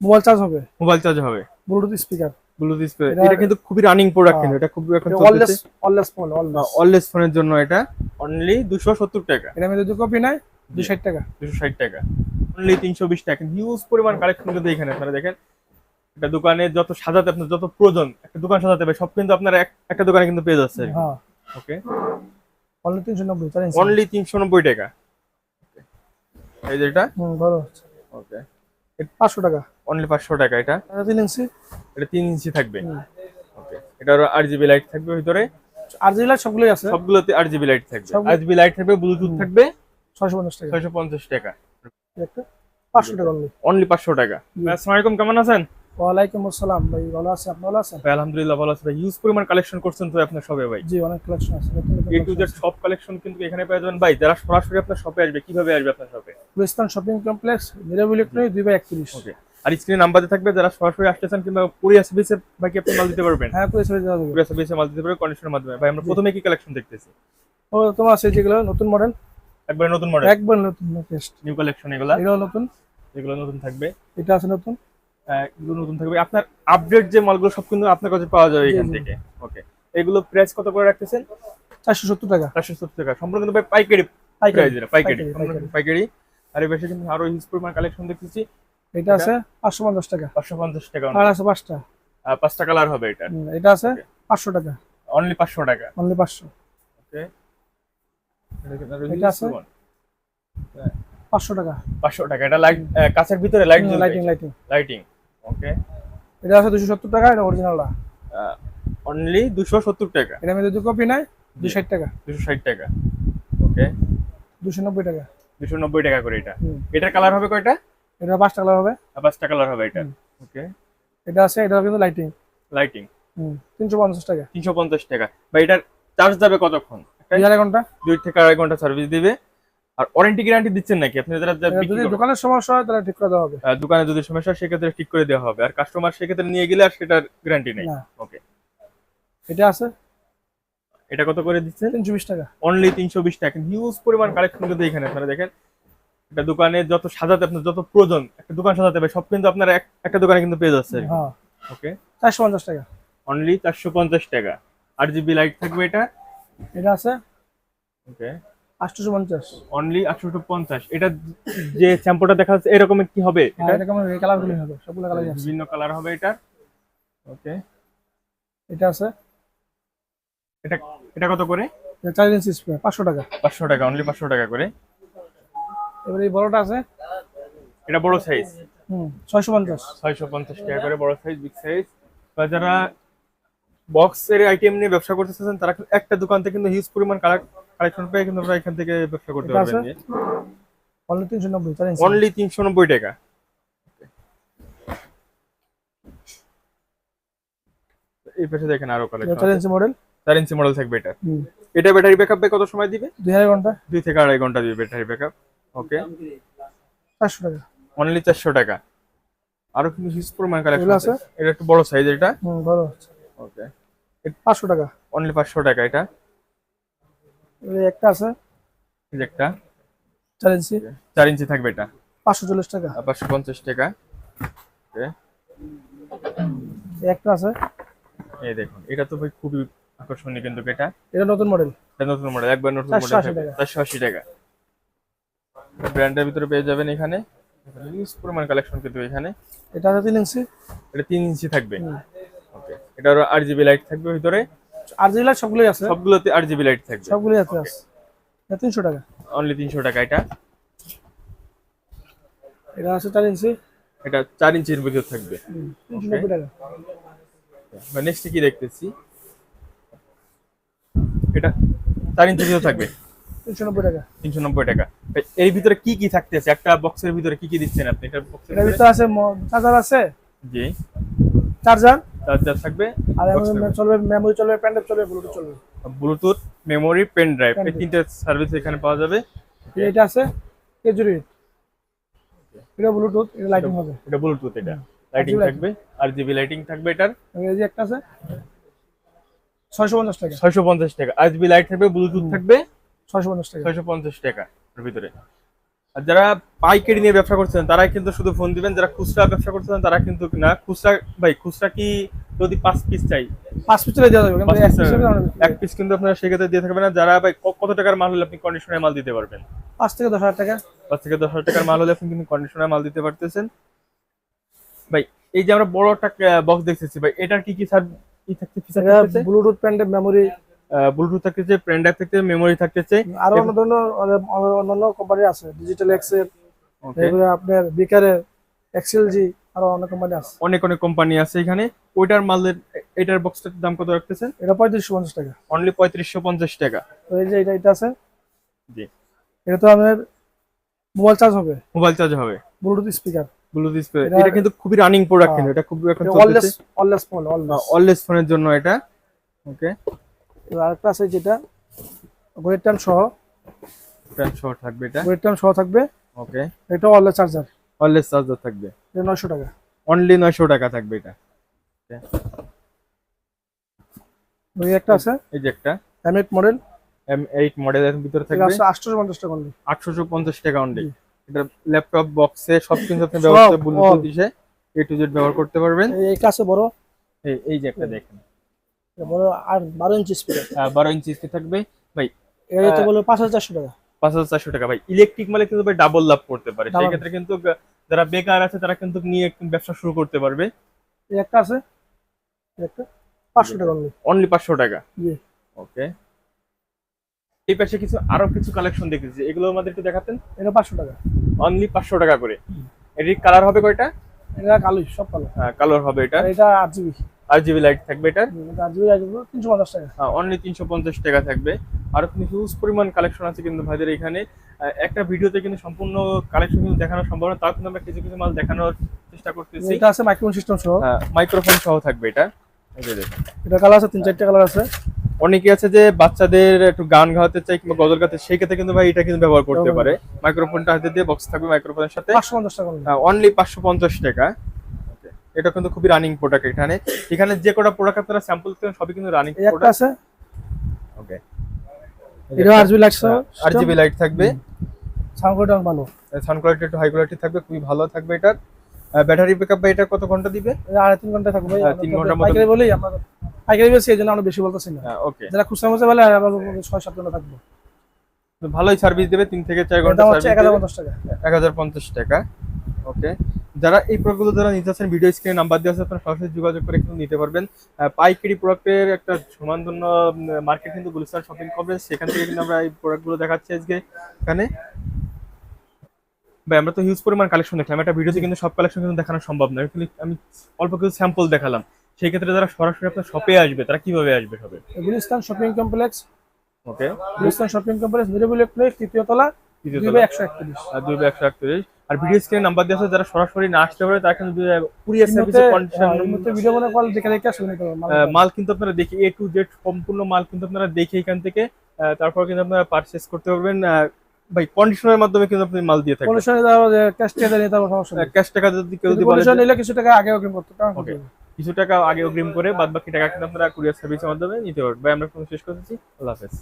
Mobile charge হবে। Mobile charge হবে। Bluetooth speaker Bluetooth speaker এটা- এটা কিন্তু খুবই রানিং প্রোডাক্ট হ্যাঁ। কিন্তু এটা খুবই এখন অললেস অললেস ফোন অললেস ফোনের জন্য এটা অনলি দুশো সত্তর টাকা। এটা মধ্যে দুই কপি নাই দুই ষাট টাকা। দুশো ষাট টাকা। অনলি তিনশো বিশ টাকা। হিউজ পরিমাণ কালেকশন কিন্তু এখানে আপনারা দেখেন। একটা দোকানে যত সাজাতে আপনার যত প্রয়োজন একটা দোকান সাজাতে হবে সব কিন্তু আপনারা এক- একটা দোকানে কিন্তু পেয়ে যাচ্ছে হ্যাঁ। ওকে। অনলি তিনশো নব্বই চার ইঞ্চি অনলি তিনশো নব্বই টাকা। এই যে এটা। হুম ভালো ওকে পাঁচশো টাকা। অনলি পাঁচশো টাকা এটা? এটা তিন ইঞ্চি। এটা তিন ইঞ্চি থাকবে? ওকে এটা আট জিবি লাইট থাকবে ভিতরে? আর লাইট সবগুলোই আছে। সবগুলোতে আট জিবি লাইট থাকবে। আট লাইট থাকবে ব্লুটুথ থাকবে? ছয়শো পঞ্চাশ টাকা। ছয়শো পঞ্চাশ টাকা। একটা পাঁচশো টাকা অনলি অনলি পাঁচশো টাকা। আসসালামু আলাইকুম কেমন আছেন? ওয়ালাইকুম আসসালাম ভাই ভালো আছে আপনি ভালো আছেন? আলহামদুলিল্লাহ ভালো আছে ভাই। ইউজ পরিমাণ কালেকশন করছেন তো আপনার সবে ভাই? জি অনেক কালেকশন আছে। এ টু জেড সব কালেকশন কিন্তু এখানে পেয়ে যাবেন। ভাই যারা সরাসরি আপনার শপে আসবে কীভাবে আসবে আপনার শপে Gulistan shopping complex Nirob electronic দুই বাই একত্রিশ। ওকে আর স্ক্রিনে নাম্বারে থাকবে যারা সরাসরি আসতেছেন কিংবা কুরিয়ার সার্ভিসে বাকি আপনি মাল দিতে পারবেন। হ্যাঁ করে চলে যাবে কুরিয়ার সার্ভিসে মাল দিতে পারবেন কন্ডিশনের মাধ্যমে। ভাই আমরা প্রথমে কি কালেকশন দেখতেছি? ও তোমার আছে যেগুলো? নতুন মডেল একবারে নতুন মডেল একবার নতুন নিউ কালেকশন এগুলা? এগুলো নতুন? এগুলো নতুন থাকবে। এটা আছে নতুন? এগুলো নতুন থাকবে। আপনার আপডেট যে মালগুলো সব কিন্তু আপনার কাছে পাওয়া যাবে এখান থেকে। ওকে এগুলো প্রাইস কত করে রাখতেছেন? চারশো সত্তর টাকা। চারশো সত্তর টাকা। সম্পূর্ণ কিন্তু পাইকারি। পাইকারি পাইকারি। পাইকারি, আর এই পাশে কিন্তু আরও হিউজ পরিমাণ কালেকশন দেখতেছি। এটা আছে পাঁচশো পঞ্চাশ টাকা। পাঁচশো পঞ্চাশ টাকা আর আছে পাঁচটা। পাঁচটা কালার হবে এটা। এটা আছে পাঁচশো টাকা। অনলি পাঁচশো টাকা। অনলি পাঁচশো। ওকে এটা আছে? পাঁচশো টাকা। পাঁচশো টাকা। এটা লাইট কাঁচের ভিতরে light lighting lighting lighting okay এটা আছে দুশো সত্তর টাকা এটা অরিজিনালটা অনলি দুশো সত্তর টাকা। এটা মধ্যে দুই কপি নাই দুই ষাট টাকা। দুশো ষাট টাকা। ওকে দুশো নব্বই টাকা। দুশো নব্বই টাকা করে এটা। এটার কালার হবে কয়টা? এটা পাঁচটা কালার হবে। আর পাঁচটা কালার হবে এটা। ওকে এটা আছে এটা কিন্তু লাইটিং লাইটিং হুম তিনশো পঞ্চাশ টাকা। তিনশো পঞ্চাশ টাকা। বা এটার চার্জ যাবে কতক্ষণ? দুই আড়াই ঘণ্টা। দুই থেকে আড়াই ঘণ্টা সার্ভিস দিবে। আর ওয়ারেন্টি গ্যারান্টি দিচ্ছেন নাকি? আপনি যারা এটা যদি দোকানের সমস্যা হয় তাহলে ঠিক করে দেওয়া হবে। দোকানে যদি সমস্যা হয়, সেক্ষেত্রে ঠিক করে দেওয়া হবে। আর কাস্টমার সেক্ষেত্রে নিয়ে গেলে আর সেটার গ্যারান্টি নেই। ওকে এটা আছে? এটা কত করে দিচ্ছেন? তিনশো বিশ টাকা। অনলি তিনশো বিশ টাকা। হিউজ পরিমাণ কালেকশন কিন্তু এখানে আপনারা দেখেন। একটা দোকানে যত সাজাতে আপনার যত প্রয়োজন একটা দোকান সাজাতে হবে সব কিন্তু আপনারা একটা দোকানে কিন্তু পেয়ে যাচ্ছে হ্যাঁ। ওকে চারশো পঞ্চাশ টাকা। অনলি চারশো পঞ্চাশ টাকা। আট জিবি লাইট থাকবে এটা। এটা আছে? ওকে আটশোশো পঞ্চাশ। অনলি পঞ্চাশ। এটা যে শ্যাম্পুটা দেখা যাচ্ছে এরকমের কি হবে হ্যাঁ, এরকম কালার হবে সবগুলো কালারই আছে। বিভিন্ন কালার হবে এটা ওকে। এটা আছে। এটা এটা কত করে? চার ইঞ্চি স্প্রে পাঁচশো টাকা। পাঁচশো টাকা অনলি পাঁচশো টাকা করে। এবার এই বড়টা আছে। এটা বড় সাইজ হুম ছয়শো পঞ্চাশ। ছয়শো পঞ্চাশ টাকা করে বড় সাইজ বিগ সাইজ বা যারা বক্সের আইটেম নিয়ে ব্যবসা করতে চাচ্ছেন তারা একটা দোকান থেকে কিন্তু হিউজ পরিমাণ কালেকশন পেয়ে কিন্তু আপনারা এখান থেকে ব্যবসা করতে পারবেন অনলি তিনশো নব্বই চার ইঞ্চি অনলি তিনশো নব্বই টাকা। এই পাশে দেখেন আরও কালেকশন চার ইঞ্চি মডেল চার ইঞ্চি মডেল থাকবে এটা। এটা ব্যাটারি ব্যাকআপ কত সময় দিবে? দুই আড়াই ঘণ্টা। দুই থেকে আড়াই ঘণ্টা দিবে ব্যাটারি ব্যাকআপ ওকে চারশো টাকা। অনলি চারশো টাকা। আরও কিন্তু হিউজ পরিমাণ কালেকশন আছে? এটা একটু বড় সাইজ এটা। হুম আছে। ওকে পাঁচশো টাকা। অনলি পাঁচশো টাকা এটা। একটা আছে। এই যে একটা। চার ইঞ্চি। চার ইঞ্চি থাকবে এটা। পাঁচশো চল্লিশ টাকা। আর পাঁচশো পঞ্চাশ টাকা। Okay, এই একটা আছে। এই দেখুন এটা তো ভাই খুবই আকর্ষণীয় কিন্তু এটা। এটা নতুন মডেল এটা নতুন মডেল একবার নতুন মডেল থাকবে। টাকা। ব্র্যান্ডের ভিতরে পেয়ে যাবেন এখানে। হিউজ পরিমাণ কালেকশন কিন্তু এখানে। এটা আছে তিন ইঞ্চি। এটা তিন ইঞ্চি থাকবে। ওকে। এটা আরও আট জিবি লাইট থাকবে ভিতরে। আর যেগুলো সবগুলোই আছে? সবগুলোতে আট জিবি লাইট থাকবে। সবগুলোই আছে আছে। এটা তিনশো টাকা। অনলি তিনশো টাকা এটা? এটা আছে চার ইঞ্চি। এটা চার ইঞ্চির ভিতর থাকবে। হুম, তিনশো নব্বই টাকা। নেক্সট কি দেখতেছি? এটা চার ইঞ্চির ভিতর থাকবে? তিনশো নব্বই টাকা। তিনশো নব্বই টাকা। এর ভিতরে কি কি থাকতেছে? একটা বক্সের ভিতরে কি কি দিচ্ছেন আপনি? এটা বক্সের ভিতরে? আছে চার্জার আছে। জি। চার্জার চার্জার থাকবে আর চলবে মেমোরি চলবে প্যান্ডেল চলবে ব্লুটুথ চলবে। ব্লুটুথ মেমোরি পেন ড্রাইভ এই। তিনটে সার্ভিস এখানে পাওয়া যাবে। এটা আছে কেজুরি এটা ব্লুটুথ এটা লাইটিং হবে। এটা ব্লুটুথ এটা। লাইটিং থাকবে আর জিবি লাইটিং থাকবে এটার। এই যে একটা আছে ছয়শো পঞ্চাশ টাকা। ছয়শো পঞ্চাশ টাকা। আর জিবি লাইট থাকবে ব্লুটুথ থাকবে ছয়শো পঞ্চাশ টাকা। ছয়শো পঞ্চাশ টাকা এর ভিতরে। আর যারা পাইকারি নিয়ে ব্যবসা করছেন তারা কিন্তু শুধু ফোন দিবেন। যারা খুচরা ব্যবসা করছেন তারা কিন্তু না খুচরা ভাই খুচরা কি যদি পাঁচ পিস চাই? পাঁচ পিস দেওয়া যাবে কিন্তু এক পিস কিন্তু আপনারা সেক্ষেত্রে দিয়ে থাকবেন না। যারা ভাই কত টাকার মাল হলে আপনি কন্ডিশনের মাল দিতে পারবেন? পাঁচ থেকে দশ হাজার টাকা। পাঁচ থেকে দশ হাজার টাকার মাল হলে আপনি কিন্তু কন্ডিশনের মাল দিতে পারতেছেন। ভাই এই যে আমরা বড় একটা বক্স দেখতেছি ভাই এটার কি কি স্যার কি থাকছে ব্লুটুথ প্যান্ডের মেমোরি ব্লুটুথ থাকতেছে পেন ড্রাইভ থাকতেছে মেমোরি থাকতেছে। আরও অন্য ধরনের অন্যান্য কোম্পানি আছে ডিজিটাল এক্সেল আপনার বিকারের এক্সেলজি আরও অনেক কোম্পানি আছে। অনেক অনেক কোম্পানি আছে এখানে। ওইটার মালের এটার বক্সটার দাম কত রাখতেছেন? এটা পঁয়ত্রিশশো পঞ্চাশ টাকা। অনলি পঁয়ত্রিশশো পঞ্চাশ টাকা। তো এই যে এটা এটা আছে? জি। এটা তো আপনার মোবাইল চার্জ হবে। মোবাইল চার্জ হবে। ব্লুটুথ স্পিকার ব্লুটুথ এটা- এটা কিন্তু খুবই রানিং প্রোডাক্ট হ্যাঁ। কিন্তু এটা খুব এখন ওয়ারলেস ওয়ারলেস ফোন অলওয়েজ ফোনের জন্য এটা। ওকে আরেকটা আছে যেটা ওয়েট সহ। সহ থাকবে এটা? ওয়েট সহ থাকবে। ওকে এটা চার্জার অলওয়েজ চার্জার থাকবে। এটা নয়শো টাকা। অনলি নয়শো টাকা থাকবে এটা। ওই একটা আছে। এই যে একটা। M eight model M eight মডেলের ভিতরে থাকবে? আছে আটশোশো পঞ্চাশ টাকা only। আটশোশো পঞ্চাশ টাকা অনলি এটা ল্যাপটপ বক্সে সব কিছু আপনি দিছে এ টু জেড ব্যবহার করতে পারবেন। এই আছে বড়। এই এই যে একটা দেখেন। বড় আর ইঞ্চি স্পিকার ইঞ্চি থাকবে। ভাই এটা তো বলে পাঁচ হাজার চারশো টাকা। পাঁচ হাজার চারশো টাকা। ভাই ইলেকট্রিক মালে কিন্তু ভাই ডাবল লাভ করতে পারে। সেই ক্ষেত্রে কিন্তু যারা বেকার আছে তারা কিন্তু নিয়ে ব্যবসা শুরু করতে পারবে। একটা আছে? একটা? টাকা। অনলি পাঁচশো টাকা। জি। ওকে এই পাশে কিছু আরও কিছু কালেকশন দেখেছি। এগুলো আমাদেরকে দেখাতেন। এটা পাঁচশো টাকা। অনলি পাঁচশো টাকা করে। এটির কালার হবে কয়টা? এটা কালো সব কালো। কালার হবে এটা। আর এটা আট জিবি আর জিবি লাইট থাকবে এটা আট জিবি তিনশো পঞ্চাশ টাকা। অনলি তিনশো পঞ্চাশ টাকা থাকবে। আর হিউজ পরিমাণ কালেকশন আছে কিন্তু ভাইদের এখানে। একটা ভিডিওতে কিন্তু সম্পূর্ণ কালেকশন কিন্তু দেখানো সম্ভব না তাও কিন্তু আমরা কিছু কিছু মাল দেখানোর চেষ্টা করতেছি। এটা আছে মাইক্রোফোন সিস্টেম সহ। মাইক্রোফোন সহ থাকবে এটা। এই যে দেখুন। এটা কালার আছে তিন চারটে কালার আছে। অনেকে আছে যে বাচ্চাদের একটু গান গাওয়াতে চাই কিংবা গজল গাতে সেই ক্ষেত্রে কিন্তু ভাই এটা কিন্তু ব্যবহার করতে পারে। মাইক্রোফোনটা হাতে দিয়ে বক্স থাকবে মাইক্রোফোনের সাথে। পাঁচশো পঞ্চাশ টাকা only। অনলি পাঁচশো পঞ্চাশ টাকা। এটা কিন্তু খুবই রানিং প্রোডাক্ট এখানে। এখানে যে কটা প্রোডাক্ট আপনারা স্যাম্পল সবই কিন্তু রানিং প্রোডাক্ট আছে। ওকে এটা আট জিবি লাগছে আর জিবি লাইট থাকবে। সাউন্ড কোয়ালিটি ভালো। সাউন্ড কোয়ালিটি একটু হাই কোয়ালিটি থাকবে খুবই ভালো থাকবে এটা ব্যাটারি ব্যাকআপ বা এটা কত ঘণ্টা দিবে? আড়াই তিন ঘণ্টা থাকবে হ্যাঁ, তিন ঘণ্টার মতো- পাইকারি বলেই আমরা পাইকারি বেশি এই জন্য আমরা বেশি বলতেছি না। ওকে যারা খুচরা মধ্যে বলে আমরা ছয় সাত ঘণ্টা থাকব। ভালোই সার্ভিস দেবে তিন থেকে চার ঘণ্টা হচ্ছে এক হাজার পঞ্চাশ টাকা। এক হাজার পঞ্চাশ টাকা। ওকে যারা এই প্রোডাক্টগুলো যারা নিতে চাচ্ছেন ভিডিও স্ক্রিনে নাম্বার দেওয়া আছে আপনারা সরাসরি যোগাযোগ করে কিন্তু নিতে পারবেন। পাইকারি প্রোডাক্টের একটা সমানধন্য মার্কেট কিন্তু গুলিস্তান শপিং কমপ্লেক্স সেখান থেকে কিন্তু আমরা এই প্রোডাক্টগুলো দেখাচ্ছি আজকে। এখানে ভাই আমরা তো হিউজ পরিমাণ কালেকশন দেখলাম। একটা ভিডিওতে কিন্তু সব কালেকশন কিন্তু দেখানো সম্ভব নয় আমি অল্প কিছু স্যাম্পল দেখালাম। সেই ক্ষেত্রে যারা সরাসরি আপনার শপে আসবে তারা কীভাবে আসবে শপে Gulistan shopping complex okay Gulistan shopping complex মিরাবুল place তৃতীয় তলা। দুই একশো একত্রিশ। আর ভিডিও স্ক্রিনে নাম্বার দেওয়া আছে যারা সরাসরি না আসতে পারে তারা কিন্তু কুরিয়ার সার্ভিসের কন্ডিশন ভিডিও মনে কল দেখে দেখে আসবে নিতে পারবে আহ, মাল কিন্তু আপনারা দেখে এ টু জেড সম্পূর্ণ মাল কিন্তু আপনারা দেখে এখান থেকে তারপর কিন্তু আপনারা পারচেস করতে পারবেন। ভাই কন্ডিশনের মাধ্যমে কিন্তু আপনি মাল দিয়ে কন্ডিশনে ক্যাশ টেকে সমস্যা নেই। ক্যাশ টাকা যদি কেউ যদি কন্ডিশন নিলে কিছু টাকা আগে অগ্রিম করতে কিছু টাকা আগে অগ্রিম করে বাদ বাকি টাকা কিন্তু আপনারা কুরিয়ার সার্ভিসের মাধ্যমে নিতে পারবেন। ভাই আমরা কোনো শেষ করতেছি। আল্লাহ হাফেজ।